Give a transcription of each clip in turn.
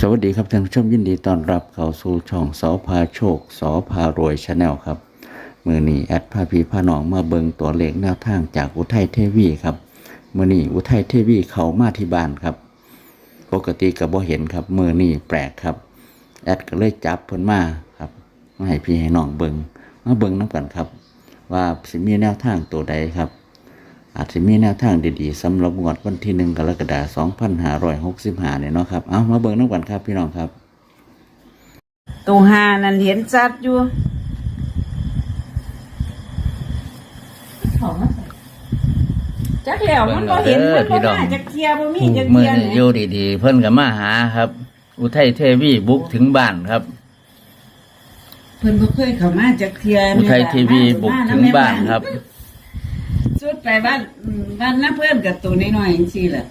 สวัสดีครับท่านผู้ชมยินดีต้อนรับเข้าสู่ช่องสอพาโชคสอพารวยชาแนลครับ มือนี้แอดพาพีพาหนองมาเบิงตัวเลขแนวทางจากอุทัยเทวีครับมือนี้อุทัยเทวีเขามาที่บ้านครับ ปกติกับบ่เห็นครับมือนี้แปลกครับแอดก็เลยจับเพิ่นมาครับมาให้พี่ให้น้องเบิงมาเบิงน้ำกันครับ ว่าสิมีแนวทางตัวใดครับ อาจจะมีแนวทางดีๆสำหรับงวดวันที่หนึ่งกรกฎาคม2565เนี่ยเนาะครับ เอามาเบิ่งน้ำกันครับพี่น้องครับ ตัวหานั่นเห็นชัดอยู่จักแล้วมันก็เห็นเอมัอนพี่ก็น้องน่าจะเคลียร์บ่มีจะเคมื่ลีอยร์นี้เนี่ยอยู่ดีๆ เพิ่นก็มาหาครับ อุทัยเทวีบุกถึงบ้านครับ เพิ่นบ่เคยเข้ามาจะเคลียร์อุทัยทีวีบุกถึงบ้านครับ สุดไปบ้านอืมบ้านน้าเพิ่นกับตัวน้อยๆจังซี่แหละ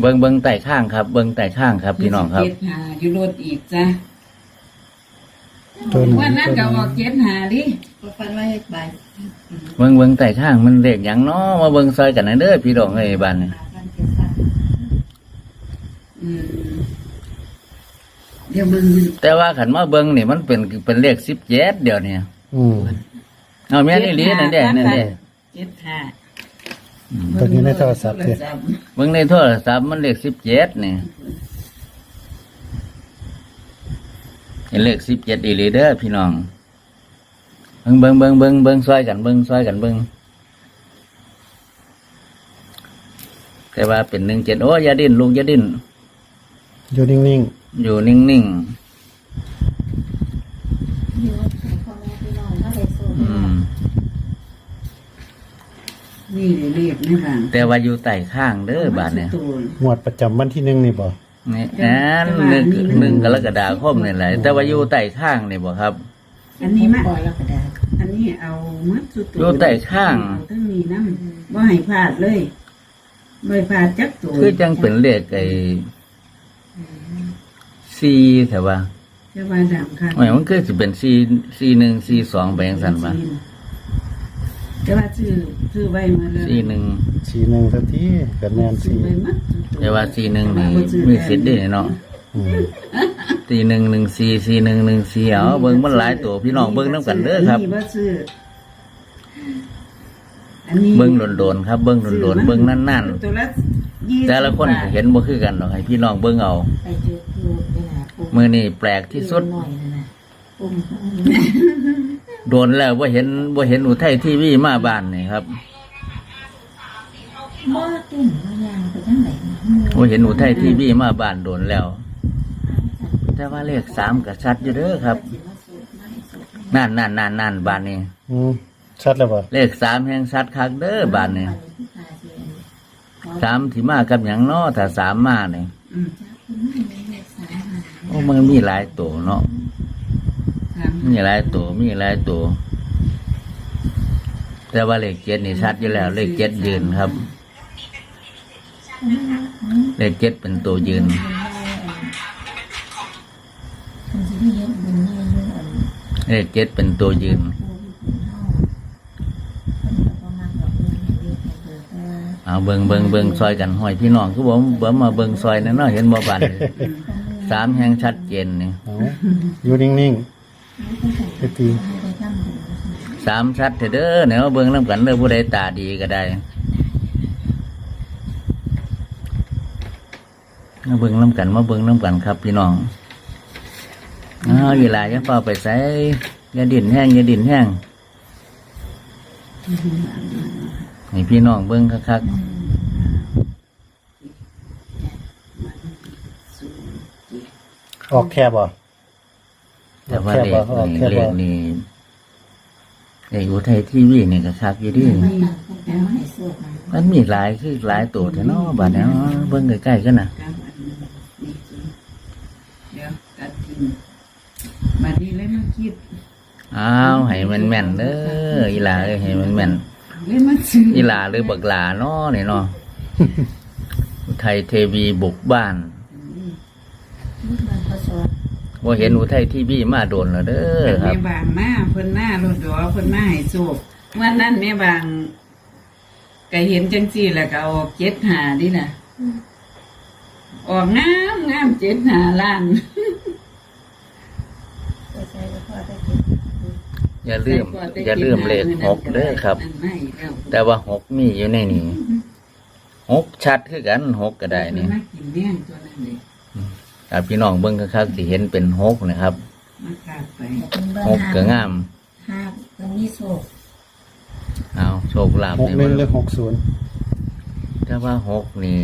เบิ่งเบิ่งใต้ข้างครับ เบิ่งใต้ข้างครับพี่น้องครับ เจ็ดหาอยู่รถอีกจ้ะตัวหนึ่งวันนั้นก็ออกเจ็ดหาดิฟันไว้ใบเบิ่งเบิ่งใต้ข้างมันเลขหยังเนาะมาเบิ่งซอยกันหน่อยเด้อพี่น้องเอ้ยบ้านนี้ฟันเป็นสัตว์อืมเดี๋ยวมึงแต่ว่าขันมาเบิ่งนี่มันเป็นเป็นเลข17เดี๋ยวนี้อืมเอาแม่นี่ลีนั่นเด้นั่นเด้เจ็ดหา ตัวนี้ในโทรศัพท์เนี่ยเบิ่งในโทรศัพท์มันเลข17นี่เห็นเลข17อีหลีเด้อพี่น้องเบิ่งเบิ่งเบิ่งเบิ่งเบิ่งซอยกันเบิ่งซอยกันเบิ่งแต่ว่าเป็นหนึ่งเจ็ดโอ้ยอย่าดิ้นลูกอย่าดิ้นอยู่นิ่งอยู่นิ่งอยู่ให้พ่อแม่พี่น้องถ้าได้สู้ ๆอืม นี่ เลยเรียกนี่บ้างแต่ว่าอยู่ใต้ข้างเด้อบาดเนี่ยตัวๆงวดประจำวันที่หนึ่งนี่บ่นี่นั่นหนึ่งหนึ่งกรกฎาคมนี่แหละแต่ว่าอยู่ใต้ข้างนี่บ่ครับ อันนี้มาปล่อยแล้วก็ได้อันนี้เอามัดสุดตัวอยู่ใต้ข้าง เอทั้งนี้น้ำบ่ให้พลาดเลยบ่ให้พลาดจักตัวคือจังเป็นเลขไอ้ซีแต่ว่าจะว่าดำค่ะโอ้ยมันคือสิเป็นซีซีหนึ่งซีสองไปยังสันปะ จะว่าซื้อซื้อไว้มาเลยซีหนึ่งสีหนึ่งสักทีกับแนนซื้อสีไว้มัดสุดตัวแต่ว่าซีหนึ่งนี่มีสิทธิ์ได้เนาะอืมซีหนึ่งหนึ่งซีซีหนึ่งหนึ่งซีเอาเบิ่งมันหลายตัวพี่น้องเบิ่งน้ำกันเด้อครับ นนี้บ่ซื้ออันนี้เบิ่งโดนๆครับเบิ่งโดนๆเบิ่งนั่นตัวละยี่ๆแต่ละคนก็เห็นบ่คือกันหรอกให้พี่น้องเบิ่งเอาไปเจอครูนี่นะปุ่มมือนี่แปลกที่สุดหน่อยนะนะปุ่ม โดนแล้วว่าเห็นว่าเห็นอุทัยทีวีมาบ้านนี่ครับบ่ตุ่มมายางไปทั้งไหนว่าเห็นอุทัยทีวีมาบ้านโดนแล้ว แต่ว่าเลขสามก็ชัดอยู่เด้อครับนั่นนั่นนั่นนั่นบ้านนี้อืมชัดแล้วบ่เลขสามแห่งชัดคักเด้อบ้านนี้สามที่มากับอย่างน้อถ้าสามมาเนี่ยอืมโอ้มันมีหลายตัวเนาะสา มมีหลายตัวมีหลายตัว แต่ว่าเลขเจ็ดนี่ชัดอยู่แล้ว เลขเจ็ดยืนครับ เลขเจ็ดเป็นตัวยืนเลขเจ็ดเป็นตัวยืนเอาเบิงเบิงเบิงซอยกันห้อยพี่น้องคือผมเบิ่มมาเบิงซอยนั่นเนาะเห็นบ่บันสามแห่งชัดเจนนี่เอาอยู่นิ่งๆ ไปตีสามชัดเด้อเนี่ยเบิงน้ำกันเด้อผู้ใดตาดีก็ได้มาเบิงน้ำกันมาเบิงน้ำกันครับ พี่น้องอ้าวเวลาจะเฝ้าไปใส่อย่าดิ่นแห้งอย่าดิ่นแห้งให้พี่น้องเบิงคักๆออกแค่บ่ แต่ว่าแค่เลบ่ขออกนี่แค่เลบ่ขนี่เลขอุทัยทีวีนี่ก็คักอยู่ดิมันมีหลายคือหลายตัวแต่เนาะบัดเนี้ยเบิ่งใกล้ๆกันน่ะครับอันนี้นี่จริงเดี๋ยวตัดทิ้งบัดนี้เลยมาคิดอ้าวให้มันแม่นเด้ออีหลาเอ้ยให้มันแม่นเลยมาซื้ออีหลาหรือบักหลาเนาะนี่เนาะอุทัยเทวีบุกบ้าน ว่าเห็นอุทัยทีวีมาโดนแล้วเด้อครัแม่บ บางมาเพิ่นมาโลดดอเพิ่นมาให้โชควันนั้นแม่บางก็เห็นจังซี่แล้วก็เอาเจ็ดหาดิน่ะออกงามงามเจ็ดหาล้าน ไปใส่แล้วพ่อได้กินอย่าลืม อย่าลืมเลขหกเด้อครับนั่นไม่แล้วแต่ว่าหกมีอยู่ในนี้หกชัดคือกันหกก็ได้นี่ มากินแดงตัวนั้นเลยถ้า พี่น้องเบิ่งคักๆสิเห็นเป็นหกนะครับมาขาดไปหกก็งามห้าตรงนี้โศกเอาโชคลาภหกในหนึ่วังนหรือหกศูนย์ถ้าว่าหกนี่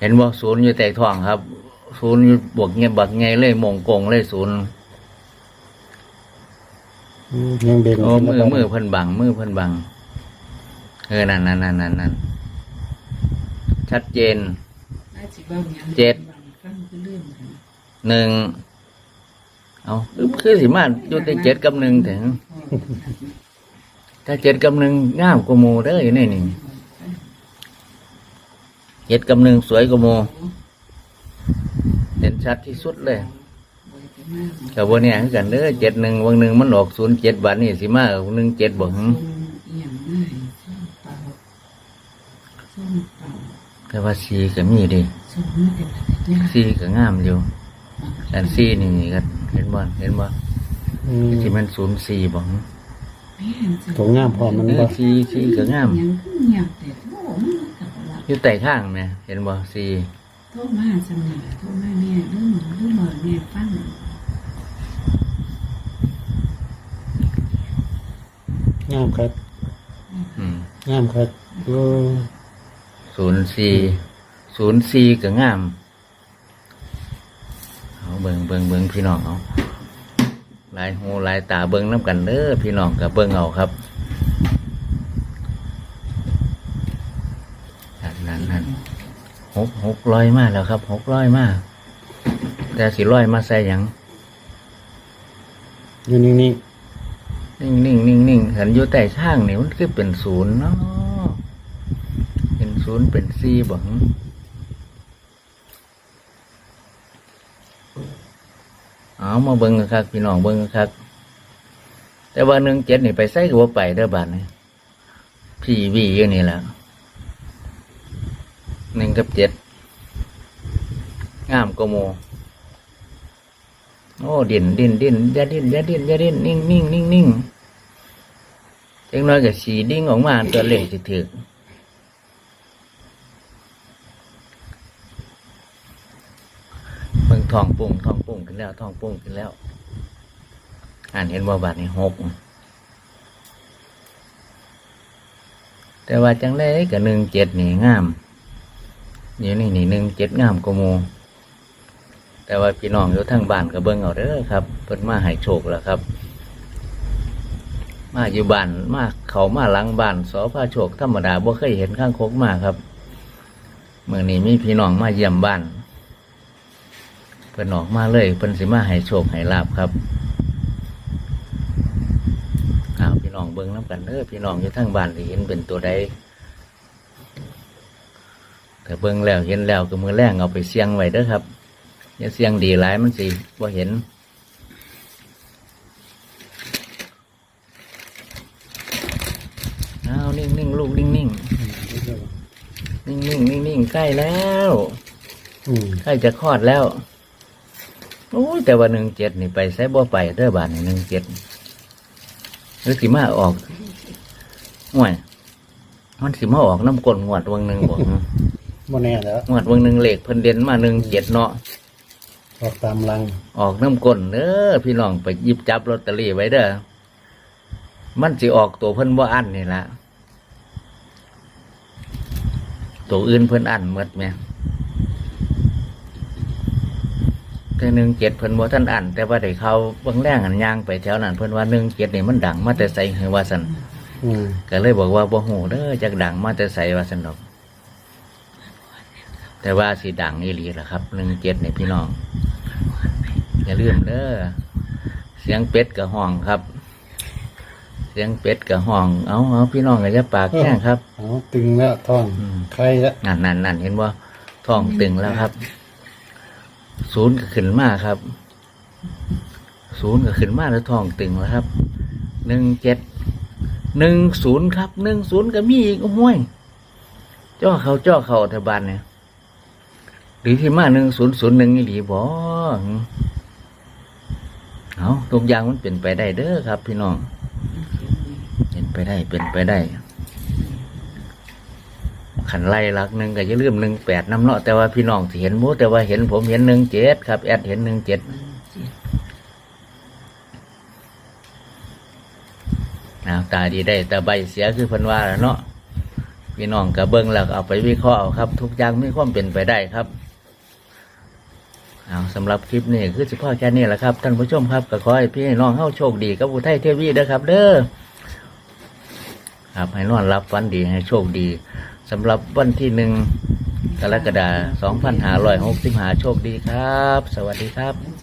เห็นว่าศูนย์อยู่แต่ท้องครับ ศูนย์อยู่บวกเงียบบักไงเลยมงกงเลยศูนย์อืมยังเบ่งโอ้มือแล้วก็มือเพิ่นบังมือเพิ่นบังเออนั่นนั่นนั่นนั่นนั่นชัดเจนน่าสิเบ้าหยังเจ็ด ฟังคือเรื่องกันหนึ่งเอาคือสิมาอยู่แต่เจ็ดกับหนึ่งถึงถ้าเจ็ดกับหนึ่งงามกว่าหมูเด้ออยู่ในนี่เจ็ดกับหนึ่งสวยกว่าหมูเห็นชัดที่สุดเลยกับวันนี้คือกันเด้อเจ็ดหนึ่งวันหนึ่งมันออกศูนย์เจ็ดบาทนี่สิมาหนึ่งเจ็ดบ่หึส้มเอียงง่ายส้มเปล่าส้มเปล่าแต่ว่าสีก็มีดิ ส้มนี่เป็นอะไรยากสีก็งามอยู่แต่สีนี่ก็เห็นบ่เห็นบ่อืมที่มันศูนย์สี่บ่หึแม่นจะตัวงามพอมันเอบ่อสีสีก็งามยังคือเงียบแต่โอ้มันกับเราอยู่ใต้ข้างไหมเห็นบ่สีโทษมาสำเนียโทษมาแม่เรื่องเรื่องเหมือนแม่ฟังงามครับอืมงามครับโอ้ศูนย์สี่ศูนย์สี่ก็งาม เอาเบิงเบิงเบิงพี่น้องเอาลายหูลายตาเบิงน้ำกันเด้อพี่น้องกับเบิงเอาครับนั่นนั่นนั่นหกหกร้อยมาแล้วครับหกร้อยมาแต่สิร้อยมาใส่หยังอยู่นิ่งนิ่งนิ่งนิ่งนิ่งเห็นอยู่แต่ช่างนี่มันคือเป็นศูนย์เนาะเป็นศูนย์เป็นสี่บัง เอามาเบิ้งกันครับพี่น้องเบิ้งกันครับแต่ว่าหนึ่งเจ็ดนี่ไปใส่กับว่าไปเด้อบาทนี่พี่วีอยู่นี่แหละหนึ่งกับเจ็ดงามกโมโอ้ดินดินดินยาดินยาดินยาดินนิ่งนิ่งนิ่งนิ่งจังน้อยก็สีดิ้งออกมาตัวเล็กสิถึกเบิ่ง ทองปุ่งทองปุ่งขึ้นแล้วทองปุ่งขึ้นแล้ว อ่านเห็นว่าบาทนี่หกแต่ว่าจังไดกับหนึ่งเจ็ดนี่งามอยู่นี่นี่หนึ่งเจ็ดงามกมูแต่ว่าพี่น้องอยู่ทางบ้านก็เบิ่งเอาเด้อครับ เพิ่นมาให้โชคแล้วครับ มาอยู่บ้านมาเขามาหลังบ้านสอพาโชคธรรมดาบ่เคยเห็นข้างโคกมาครับเมื่อนี้มีพี่น้องมาเยี่ยมบ้าน เพิ่นออกมาเลยเพิ่นสิมาให้โชคให้ลาบครับอ้าวพี่น้องเบิ่งน้กันเด้อพี่น้องอยู่ทางบ้านสิเห็นเป็นตัวใดแต่เบิ่งแล้วเห็นแล้วก็มือแรงเอาไปเสี่ยงไว้เด้อครับอย่าเสียงดีหลายมันสิว่าเห็นเอานิ่งนิ่งลูกนิ่งนิ่งๆนิ่งนิ่งนิ่งนิ่งใกล้แล้วอืมใกล้จะคลอดแล้ว โอ้ยแต่ว่าหนึ่งเจ็ดนี่ไปใส่บ่ไปเด้อบาทหนึ่งเจ็ดหรือสิมาออกห่วยมันสิมาออกน้ำกลนงวดวังหนึ่งบอกบ่แน่แล้วงวดวังหนึ่งเหล็กเพิ่นเด่นมาหนึ่งเจ็ดเนาะออกตามลัง ออกน้ำกลนเด้อพี่น้องไปหยิบจับลอตเตอรี่ไว้เด้อมันสิออกตัวเพิ่นว่าอันนี่ละตัวอื่นเพิ่นอันหมดไหม แต่หนึ่งเจ็ดเพิ่นว่าท่านอันแต่ว่าได้เขาเบางแรงอันย่างไปแถวนั้นเพิ่นว่าหนึ่งเจ็ดนี่มันดังมาแต่ใส่เหอว่าสันอืมก็เลยบอกว่าบ่หูเด้อจากดังมาแต่ใส่ว่าสันดอก แต่ว่าสีดังอีหลีล่ะครับหนึ่งเจ็ดนี่พี่น้องอย่าลืมเด้อเสียงเป็ดกับห้องครับ เสียงเป็ดกับห้องเอาเอาพี่น้องก็จะปากแข้งครับ เอาตึงแล้วท้องอืมไข่แล้วนั่นนั่นนั่นเห็นว่าท้องตึงแล้วครับ ศูนย์ก็ขึ้นมาครับ ศูนย์ก็ขึ้นมาแล้วท้องตึงแล้วครับ หนึ่งเจ็ด หนึ่งศูนย์ครับ หนึ่งศูนย์ก็มีอีกห้วยจ่อเขาจ่อเขาแถวบ้านเนี่ย หรือที่มาหนึ่งศูนย์ศูนย์หนึ่งนี่หลีบ่เอาทุกอย่างมันเป็นไปได้เด้อครับ พี่น้อง เป็นไปได้เป็นไปได้ ขันไล่หลักหนึ่งก็จะลืมหนึ่งแปดน้ำเนาะแต่ว่าพี่น้องที่เห็นมูแต่ว่าเห็นผมเห็นหนึ่งเจ็ดครับ แอดเห็นหนึ่งเจ็ดนึ่งเจ็ดนะตาดีได้แต่ใบเสียคือพันว่าแล้วเนาะพี่น้องกระเบิ้งแล้วก็เอาไปวิเคราะห์ครับ ทุกอย่างมีความเป็นไปได้ครับเอาสำหรับคลิปนี้คือเฉพาะแค่นี้แหละครับท่านผู้ชมครับก็ขอให้พี่น้องเข้าโชคดีกับอุทัยเทวีเด้อครับ เด้อครับให้นอนรับฝันดีให้โชคดี สำหรับวันที่หนึ่งกรกฎาคม2565 โชคดีครับ สวัสดีครับ